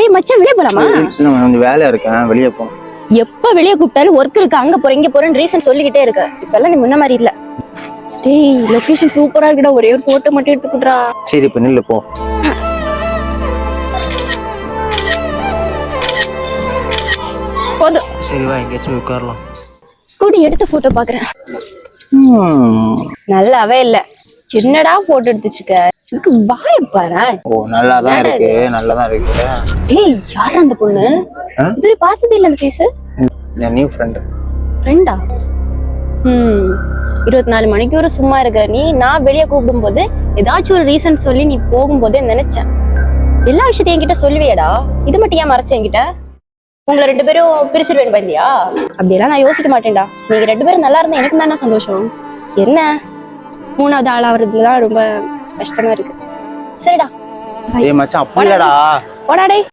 டேய் மச்சான் வெளியே போலாமா? நான் கொஞ்சம் வேலையா இருக்கேன். வெளியே போகணும் எப்ப வெளியே கூப்பிட்டாலும் ஒர்க் இருக்கு. அங்க போறேன் இங்க போறேன்னு ரீசன் சொல்லிக்கிட்டே இருக்க. இப்பெல்லாம் நீ முன்ன மாதிரி இல்ல. டேய் லொகேஷன் சூப்பரா இருக்குடா. ஒரே ஒரு போட்டோ மட்டும் எடுத்துக்கிட்டா சரி இப்போ நில்லு போ. போதும். சரி வா எங்கேயாச்சும் உட்காரலாம். கூடி எடுத்த போட்டோ பாக்குறேன். நல்லாவே இல்ல. என்னடா போட்டோ எடுத்துச்சுக்க இதுக்கு வாய பாரு ஓ நல்லா தான் இருக்கு. நல்லா தான் இருக்கு. ஏய் யாரா அந்த பொண்ணு? இதுவரை பார்த்ததே இல்ல அந்த ஃபேஸ் என் நியூ ஃப்ரெண்டு ஃப்ரெண்டா ம் இருபத்தி நாலு மணிக்கு ஒரு சும்மா இருக்கிற நீ நான் வெளியே கூப்பிடும்போது ஏதாச்சும் ஒரு ரீசன் சொல்லி நீ போகும்போதே நினைச்சேன். எல்லா விஷயத்தையும் என்கிட்ட சொல்லுவியடா. இது மட்டும் ஏன் மறைச்ச என்கிட்ட? உங்களை ரெண்டு பேரும் பிரிச்சிருவேன் பாத்தியா? அப்படியெல்லாம் நான் யோசிக்க மாட்டேன்டா. நீங்க ரெண்டு பேரும் நல்லா இருந்தா எனக்கு தானே சந்தோஷம். என்ன? மூணாவது ஆளாகிறதுல தான் ரொம்ப கஷ்டமா இருக்கு. சரிடா. ஏய் மச்சான் அப்படி இல்லடா போடா டேய்.